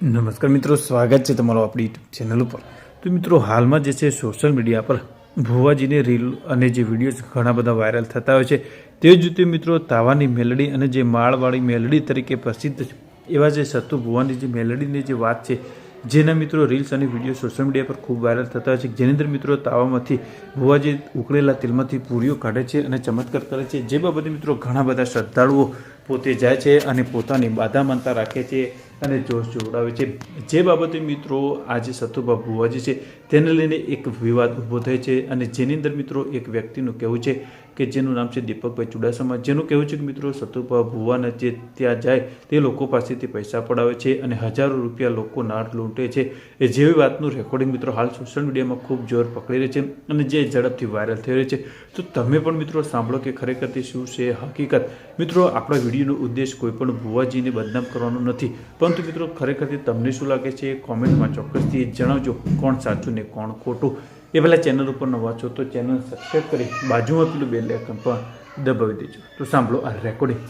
નમસ્કાર મિત્રો, સ્વાગત છે તમારો આપણી યુટ્યુબ ચેનલ ઉપર. તો મિત્રો, હાલમાં જે છે સોશિયલ મીડિયા પર ભુવાજીની રીલ અને જે વિડીયોઝ ઘણા બધા વાયરલ થતા હોય છે. તે જ રીતે મિત્રો, તાવાની મેલડી અને જે માળવાળી મેલડી તરીકે પ્રસિદ્ધ છે, એવા જે સતુ ભુવાની જે મેલડીની જે વાત છે, જેના મિત્રો રીલ્સ અને વીડિયો સોશિયલ મીડિયા પર ખૂબ વાયરલ થતા હોય છે, જેની અંદર મિત્રો તાવામાંથી ભુવાજી ઉકળેલા તેલમાંથી પૂરીઓ કાઢે છે અને ચમત્કાર કરે છે. જે બાબતે મિત્રો ઘણા બધા શ્રદ્ધાળુઓ પોતે જાય છે અને પોતાની બાધા માનતા રાખે છે અને જોશ જોવડાવે છે. જે બાબતે મિત્રો આજે સતુભા ભુવાજી છે, તેને લઈને એક વિવાદ ઊભો થાય છે અને જેની અંદર મિત્રો એક વ્યક્તિનું કહેવું છે કે જેનું નામ છે દીપકભાઈ ચુડાસમા, જેનું કહેવું છે કે મિત્રો સતુભા ભુવાના જે ત્યાં જાય તે લોકો પાસેથી પૈસા પડાવે છે અને હજારો રૂપિયા લોકો નાળ લૂંટે છે. એ જેવી વાતનું રેકોર્ડિંગ મિત્રો હાલ સોશિયલ મીડિયામાં ખૂબ જોર પકડી રહી છે અને જે ઝડપથી વાયરલ થઈ રહી છે. તો તમે પણ મિત્રો સાંભળો કે ખરેખર તે શું છે? હકીકત. મિત્રો, આપણા વિડીયોનો ઉદ્દેશ કોઈ પણ ભુવાજીને બદનામ કરવાનો નથી. પરંતુ મિત્રો ખરેખરથી તમને શું લાગે છે? કોમેન્ટમાં ચોક્કસથી જણાવજો. કોણ સાચું ને કોણ ખોટું? એ પહેલાં ચેનલ ઉપર નવા છો તો ચેનલ સબસ્ક્રાઈબ કરી બાજુમાં પેલું બેલ આઇકન પણ દબાવી દેજો. તો સાંભળો આ રેકોર્ડિંગ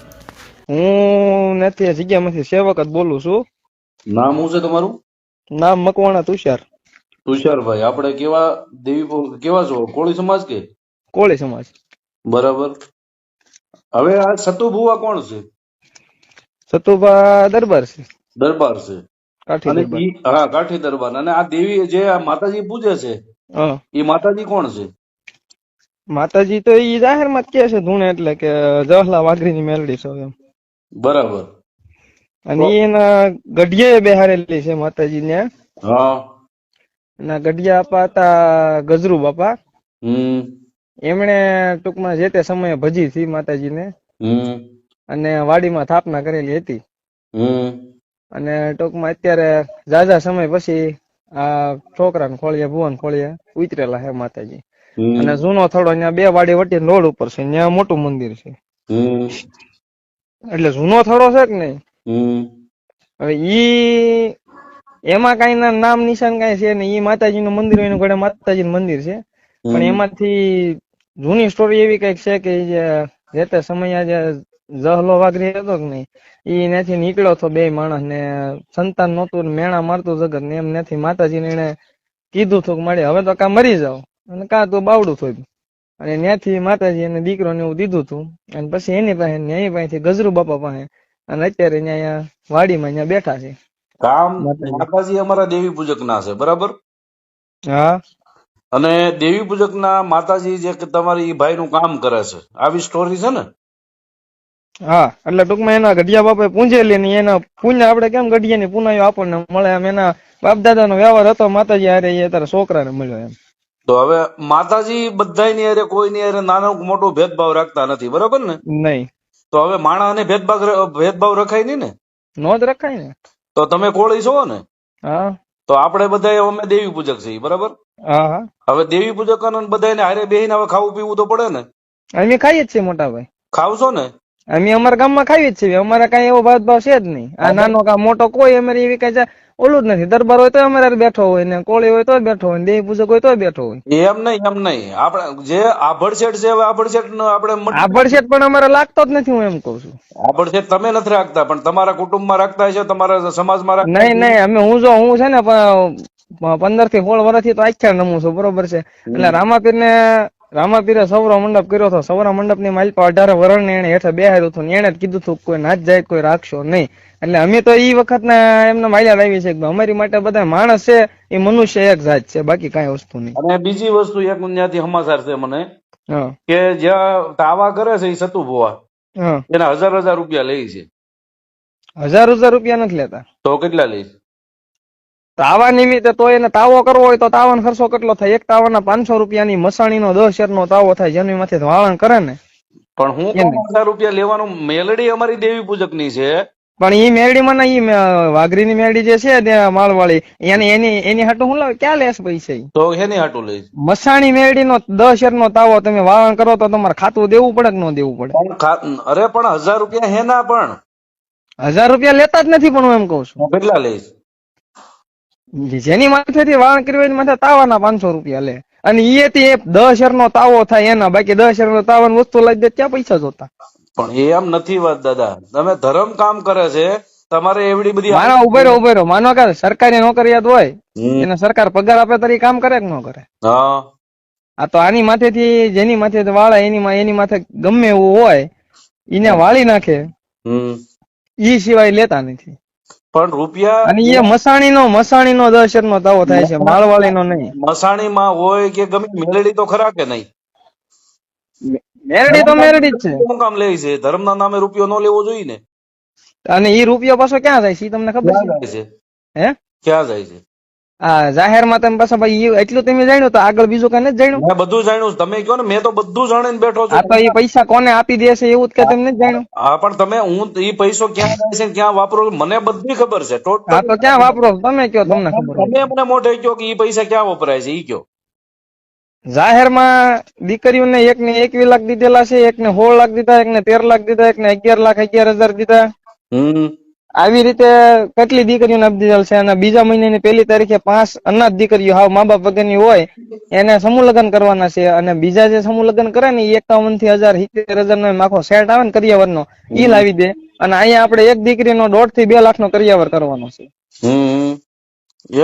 હું નથી જગ્યામાંથી સેવક જ બોલું છું. નામ શું છે તમારું? નામ મકવાણા તુષાર. તુષારભાઈ આપણે કેવા દેવી કેવા છો? કોળી સમાજ કે? કોળી સમાજ. બરાબર. હવે આ સતુભુવા કોણ છે? સતુભા દરબાર છે. દરબાર છે. કાઠી દરબાર. હા કાઠી દરબાર. અને આ દેવી જે આ માતાજી પૂજે છે એ માતાજી કોણ છે? માતાજી તો ઈ જાહેરમાં જ કે છે ધૂણે એટલે કે જવાહરલાલ વાઘરી ની મેલડી છો એમ. બરાબર. અને એના ગઢિયા બેહારેલી છે માતાજી ને એના ગઢિયા આપા હતા ગજરુ બાપા. એમણે ટૂંકમાં જે તે સમયે ભજી હતી માતાજીને. હમ. અને વાડીમાં સ્થાપના કરેલી હતી. અને ટૂંકમાં અત્યારે જાજા સમય પછી આ છોકરા ખોળિયા ભુવન ખોળીએ ઉતરેલા હે માતાજી. અને જૂનો થડો અહીંયા બે વાડી વટી રોડ ઉપર છે ત્યાં મોટું મંદિર છે. એટલે જૂનો થડો છે કે નહીં? હવે ઈ એમાં કઈ ના નામ નિશાન કઈ છે નહીં. ઈ માતાજી નું મંદિર હોય એનું ઘડે માતાજી નું મંદિર છે. પણ એમાંથી જૂની સ્ટોરી એવી કંઈક છે કે જે તે સમય જે જહલો વાઘરી હતો કે નહીં? ઈ એનાથી નીકળ્યો હતો બે માણસ ને સંતાન નહોતું મેણા મારતું જગત ને એમ નથી માતાજીને એને કીધું હતું કે મળે હવે તો કા મરી જાવ અને કા તો બાવડું થોડું અને ત્યાંથી માતાજી એને દીકરો ને એવું દીધું હતું. અને પછી એની પાસે ન્યાય એની પાસેથી ગજરુ બાપા પાસે અને અત્યારે અહીંયા વાડીમાં અહીંયા બેઠા છે. કામ. માતાજી. અમારા દેવી પૂજક ના છે બરાબર? હા. અને દેવી પૂજક ના માતાજી જે તમારી ભાઈ નું કામ કરે છે. આવી સ્ટોરી છે ને? હા એટલે ટૂંકમાં એના ગઢિયા બાપે પૂંજેલી ની એના પૂંજ આપણે કેમ ગઢિયાની પુનાયો આપણને મળે એમ? એના બાપ દાદાનો વ્યવહાર હતો માતાજી હારે એ તારા છોકરાને મળ્યો એમ. તો હવે માતાજી બધાની હારે કોઈની હારે નાનો મોટો ભેદભાવ રાખતા નથી બરાબર ને? નહીં. તો હવે માણાને ભેદભાવ ભેદભાવ રખાય નહીં ને? નો જ રખાય ને. તો તમે કોળી છો ને? હા. તો આપણે બધા અમે દેવી પૂજક છીએ બરાબર? હા હા. હવે દેવી પૂજક બધાને હારે બેહીને હવે ખાવું પીવું તો પડે ને? અમે ખાઈએ જ છીએ મોટા ભાઈ. ખાવશો ને? અમે અમારા ગામમાં ખાવી જ છીએ. અમારે કઈ એવો ભાવ છે જ નહીં. આ નાનો કા મોટો કોઈ અમારી એવી કઈ ઓલું જ નથી. દરબાર હોય તો અમારે બેઠો હોય ને કોળી હોય તો બેઠો હોય દેવી પૂજક હોય તો બેઠો હોય. એમ નહીં એમ નહીં. આપણે જે આભડશેઠ છે આભડશેઠ નો આપણે આભડશેઠ પણ અમારે લાગતો જ નથી હું એમ કઉ છું. આભડશેઠ તમે નથી રાખતા પણ તમારા કુટુંબમાં રાખતા છે તમારા સમાજમાં રાખતા નહીં નહીં અમે હું જો હું છે ને પંદરથી સોળ વર્ષથી તો આખ્યા નમું છું. બરોબર છે. એટલે રામાપીર ને રામાપીરે સૌરો મંડપ કર્યો હતો. સૌરા મંડપની માલિક અઢાર વરણ ને એને હેઠળ બેહાર્યું હતું એને જ કીધું હતું કોઈ નાચ જાય કોઈ રાખશો નહીં. એટલે અમે તો એ વખત ના એમને માલ્યા લાવી છે અમારી માટે બધા માણસ છે એ મનુષ્ય એક જાત છે બાકી કઈ વસ્તુ નહીં. અને બીજી વસ્તુ એક ત્યાંથી સમાચાર છે મને કે જ્યાં તાવા કરે છે એ સતુ ભુવા એના હજાર હજાર રૂપિયા લે છે. હજાર હજાર રૂપિયા નથી લેતા. તો કેટલા લે છે? તાવા નિમિત્તે તો એને તાવો કરવો હોય તો તાવાનો ખર્ચો કેટલો થાય? એક તાવાના પાંચસો રૂપિયાની મસાણીનો દસ નો તાવો થાય જેની માંથી વાળણ કરે ને. પણ હું કેમ? રૂપિયા લેવાનું મેલડી અમારી દેવી પૂજકની છે. પણ ઈ મેરડીમાં ના ઈ મે- વાઘરીની મેરડી જે છે માળવાળી એની એની એની હાટું હું લાવ ક્યાં લેસ પૈસા તો એની હાટું લઈશ. મસાણી મસાણી મેરડીનો દસ શેર નો તાવો તમે વાળણ કરો તો તમારે ખાતું દેવું પડે કે ન દેવું પડે? અરે પણ હજાર રૂપિયા હેના પણ. હજાર રૂપિયા લેતા જ નથી પણ હું એમ કઉ છું. કેટલા લે છે? જેની માથેથી વાળ કરવી હોય માથે તાવાના પાંચસો રૂપિયા લે. અને એ થી દસ હજાર નો તાવો થાય એના બાકી દસ હજાર નો તાવાની વસ્તુ લઈ દે ત્યાં પૈસા જોતા. પણ એમ નથી વાત દાદા. તમે ધર્મ કામ કરે છે તમારે એવડી બધી માનો ઊભો રહ્યો ઊભો રહ્યો માનો કે સરકારી નોકરિયાત હોય. એને સરકાર પગાર આપે તરી કામ કરે કે ન કરે? હા. આ તો આની માથેથી જેની માથે વાળા એની એની માથે ગમે એવું હોય એને વાળી નાખે. હમ. ઈ સિવાય લેતા નથી. પણ રૂપિયા અને એ મસાણી નો મસાણી નો તાવો થાય છે માળવાળી નો નહીં. મસાણીમાં હોય કે ગમે મેલડી તો ખરા કે નહીં? મેરડી તો મેરડી જ છે. શું કામ લે છે? ધર્મના નામે રૂપિયો ન લેવો જોઈએ ને? અને ઈ રૂપિયો પાછો ક્યાં જાય છે? તમને ખબર છે? હે? ક્યાં જાય છે? આ જાહેરમાં તમે પાછા ભાઈ એટલું તમે જાણ્યું તો આગળ બીજું કઈ નથી જાણ્યું? મેં બધું જાણ્યું. તમે કહો ને મેં તો બધું જાણીને બેઠો આ છું તો એ પૈસા કોને આપી દેશે એવું જ કે તમને જાણ્યું? હા પણ તમે હું એ પૈસો ક્યાં જાય છે ક્યાં વાપરો મને બધી ખબર છે. ટોટલ તો ક્યાં વાપરો? છો? તમે કયો તમને ખબર તમે મને મોઢે કયો કે એ પૈસા ક્યાં વપરાય છે એ કયો. જાહેરમાં દીકરીઓને એક ને એકવી લાખ દીધેલા છે એક ને સોળ લાખ દીધા એક ને તેર લાખ દીધા એક ને અગિયાર લાખ અગિયાર હજાર દીધા. હમ. આવી રીતે કેટલી દીકરીઓને આપી દીધેલ છે અને બીજા મહિનાની પહેલી તારીખે પાંચ અનાથ દીકરીઓ હાવ મા બાપ વગરની હોય એને સમૂહ લગ્ન કરવાના છે. અને બીજા જે સમૂહ લગ્ન કરે ને એકાવનથી હજાર સિત્તેર હજાર નો આખો સેટ આવે ને કરિયાવર નો ઈ લાવી દે. અને અહીંયા આપણે એક દીકરીનો દોઢથી બે લાખ નો કરિયાવર કરવાનો છે.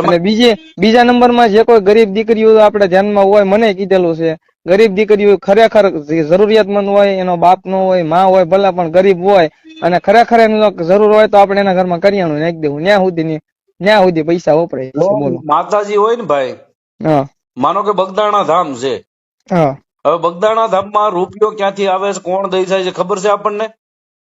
અને બીજે બીજા નંબરમાં જે કોઈ ગરીબ દીકરીઓ આપણે ધ્યાનમાં હોય મને કીધેલું છે. ગરીબ દીકરીઓ ખરેખર જરૂરિયાતમંદ હોય એનો બાપ નો હોયમાં હોય ભલે પણ ગરીબ હોય અને ખરેખર એનો જરૂર હોય તો આપણે એના ઘરમાં કરિયાણું નાખી દેવું. ન્યા સુધી ન્યા સુધી પૈસા વપરાય બોલો. માતાજી હોય ને ભાઈ? હા. માનો કે બગદાણા ધામ છે. હા. હવે બગદાણા ધામમાં રૂપિયો ક્યાંથી આવે છે કોણ દઈ જાય છે ખબર છે આપણને?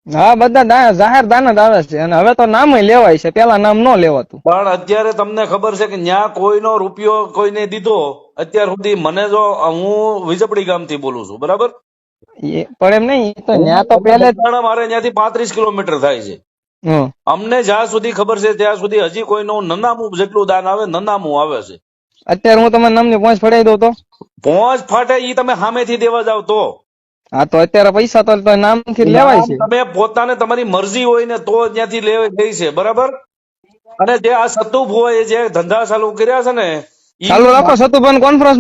હા બધા જાહેર દાન જ આવે છે અને હવે તો નામ લેવાય છે પેલા નામ ન લેવાતું. પણ અત્યારે તમને ખબર છે કે ન્યા કોઈનો રૂપિયો કોઈને દીધો અત્યાર સુધી મને જો હું વિજપડી ગામથી બોલું છું બરાબર? પણ એમ નહીં તો ત્યાં તો પહેલે મારે ત્યાંથી પાંત્રીસ કિલોમીટર થાય છે. અમને જ્યાં સુધી ખબર છે ત્યાં સુધી હજી કોઈનું નનામું જેટલું દાન આવે નનામું આવે છે. અત્યારે હું તમારા નામની પોંચ ફડાઈ દઉં તો? પોંચ ફાટે ઈ તમે સામેથી દેવા જાવ તો. હા તો અત્યારે પૈસા તો નામ નામથી લેવાય છે. તમે પોતાને તમારી મરજી હોય ને તો ત્યાંથી લેવા ગઈ છે બરાબર? અને જે આ સતુભ હોય જે ધંધા ચાલુ કર્યા છે ને ચાલો રાખો સતુભાઈ કોન્ફરન્સ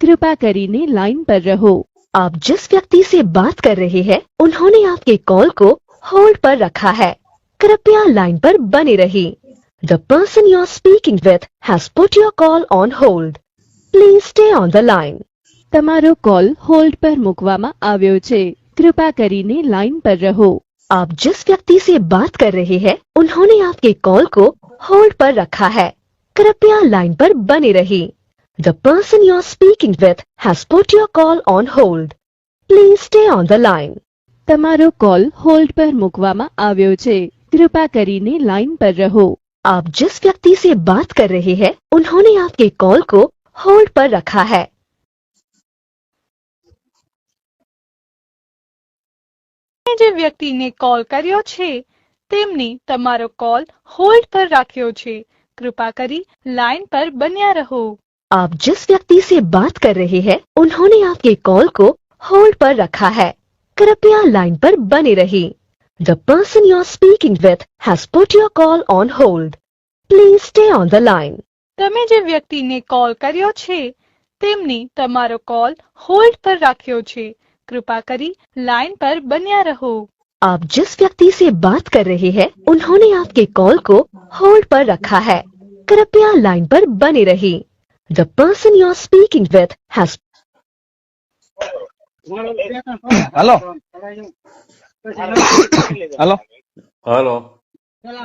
कृपा करीने लाइन पर रहो आप जिस व्यक्ति से बात कर रहे हैं उन्होंने आपके कॉल को होल्ड पर रखा है कृपया लाइन पर बने रही The person you are speaking with has put your call on hold. Please stay on the line. तमारो कॉल होल्ड पर मुकवामा आवेओ छे कृपा करीने लाइन पर रहो आप जिस व्यक्ति से बात कर रहे हैं उन्होंने आपके कॉल को होल्ड पर रखा है। कृपया लाइन पर बने रहें the person you are speaking with has put your call on hold please stay on the line तमारो कॉल होल्ड पर मुकवामा आवेओ छे कृपा करीने लाइन पर रहो आप जिस व्यक्ति से बात कर रहे हैं उन्होंने आपके कॉल को होल्ड पर रखा है તમે જે વ્યક્તિને કોલ કર્યો છે તેમની તમારો કોલ હોલ્ડ પર રાખ્યો છે કૃપા કરી લાઈન પર બન્યા રહો आप जिस व्यक्ति से बात कर रहे हैं उन्होंने आपके कॉल को होल्ड पर रखा है कृपया लाइन पर बने रहिए the person you are speaking with has put your call on hold please stay on the line તમે જે વ્યક્તિને કોલ કર્યો છે તેમની તમારો કોલ હોલ્ડ પર રાખ્યો છે કૃપા કરી લાઈન પર બન્યા રહો आप जिस व्यक्ति से बात कर रहे हैं उन्होंने आपके कॉल को होल्ड पर रखा है कृपया लाइन पर बने रहिए the person you are speaking with has hello hello. Hello.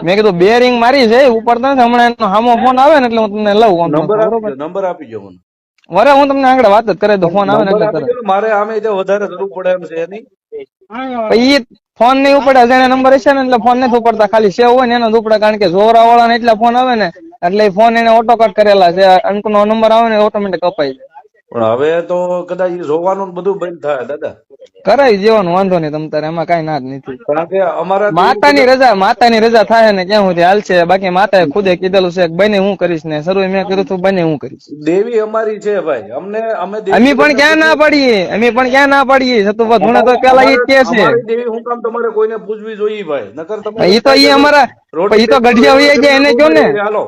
મેં કીધું બે રિંગ મારી છે ઉપર નથી હમણાં એનો સામો ફોન આવે ને એટલે હું તમને લઉં નંબર આપી નંબર આપી જો મને. વરે હું તમને આગળ વાત જ કરે તો ફોન આવે ને એટલે મારે આમે જે વધારે જરૂર પડે એમ છે એની. ઈ ફોન નહીં ઉપડે જેને નંબર હશે ને એટલે ફોન નથી ઉપડતા ખાલી સેવ હોય ને એનો ઉપડે કારણ કે જોરા વાળા ને એટલા ફોન આવે ને એટલે ફોન એને ઓટો કટ કરેલા છે અંક નો નંબર આવે ને ઓટોમેટિક કપાઈ જાય. પણ હવે તો કદાચ જોવાનું બધું બંધ થાય દાદા. કરાવી દેવાનું વાંધો નહીં તમે તારે એમાં કઈ ના જ નથી. કારણ કે અમારા માતાની રજા માતાની રજા થાય ને ક્યાં સુધી હાલશે? બાકી માતાએ ખુદે કીધેલું છે કે બને હું કરીશ ને શરૂ મેં કર્યું તું બને હું કરીશ. દેવી અમારી છે ભાઈ. અમને અમે અમે પણ ક્યાં ના પાડીએ? અમે પણ ક્યાં ના પાડીએ? સતુભા ધૂણે તો પેલા એ કે છે. દેવી હું કામ તમારે કોઈને પૂછવી જોઈએ ભાઈ. નકર તમે એ તો એ અમારા એ તો ગઢિયા હોય જાય એને કહો ને. હાલો.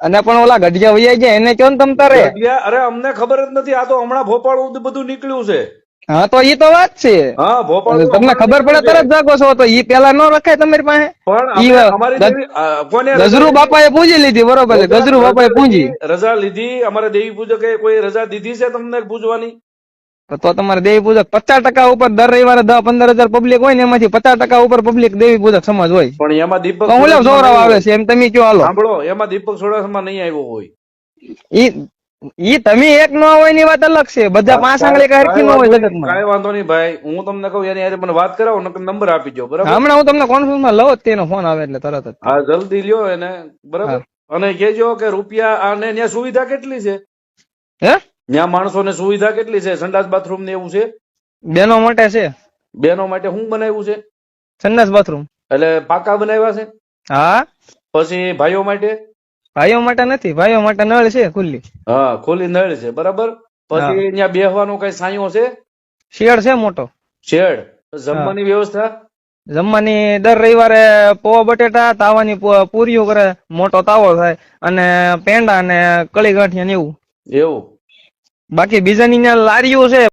અને પણ ઓલા ગઢિયા વૈયા જાય એને કયો ને તમ તારે? ગઢિયા, અરે અમને ખબર જ નથી આ તો હમણાં ભોપાળ બધું નીકળ્યું છે. હા તો એ તો વાત છે. હા ભોપાળ તમને ખબર પડે તરત જાગો છો તો ઈ પેલા ન રખાય તમારી પાસે? પણ ગજરુ બાપાએ પૂજી લીધી બરોબર છે. ગજરુ બાપાએ પૂજી. રજા લીધી અમારે દેવી પૂજકે કોઈ રજા દીધી છે તમને પૂજવાની? તો તમારે દેવી પૂજક પચાસ ટકા ઉપર દર રવિવારે દસ પંદર હજાર પબ્લિક હોય ને એમાંથી પચાસ ટકા ઉપર પબ્લિક દેવી પૂજક સમાજ હોય. પણ એમાં દીપક હું લેવ સૌરવ આવે છે એમ તમે કયો હાલો. સાંભળો એમાં દીપક સોડાસમાં નહીં આવ્યો હોય. ઈ ઈ તમે એક ન હોયની વાત અલગ છે બધા પાંચ આંગળી હરખી ન હોય જગતમાં. કાંઈ વાંધો નહીં ભાઈ હું તમને કહું એની હારે મને વાત કરાવો નકર નંબર આપી દો બરાબર? હમણાં હું તમને કોન્ફરન્સમાં લઉં જ તેનો ફોન આવે એટલે તરત જ. હા જલ્દી લ્યો એને બરાબર? અને કેજો કે રૂપિયા આને ત્યાં સુવિધા કેટલી છે? હે? ત્યાં માણસોને સુવિધા કેટલી છે? સંડાસ બાથરૂમ ને એવું છે? બેનો માટે છે. બેનો માટે શું બનાવ્યું છે? સંડાસ બાથરૂમ એટલે પાકા બનાવ્યા છે? હા. પછી ભાઈઓ માટે? ભાઈઓ માટે નથી ભાઈઓ માટે નળ છે ખુલ્લી. હા ખુલ્લી નળ છે બરાબર? પછી ત્યાં બેહવાનો કઈ સાયો છે? શેડ છે મોટો. શેડ? જમવાની વ્યવસ્થા? જમવાની દર રવિવારે પોવા બટેટા તાવાની પૂરીઓ કરે મોટો તાવો થાય અને પેંડા અને કળી ગાંઠિયા ને એવું. એવું? બાકી બીજાની લારીઓ છે.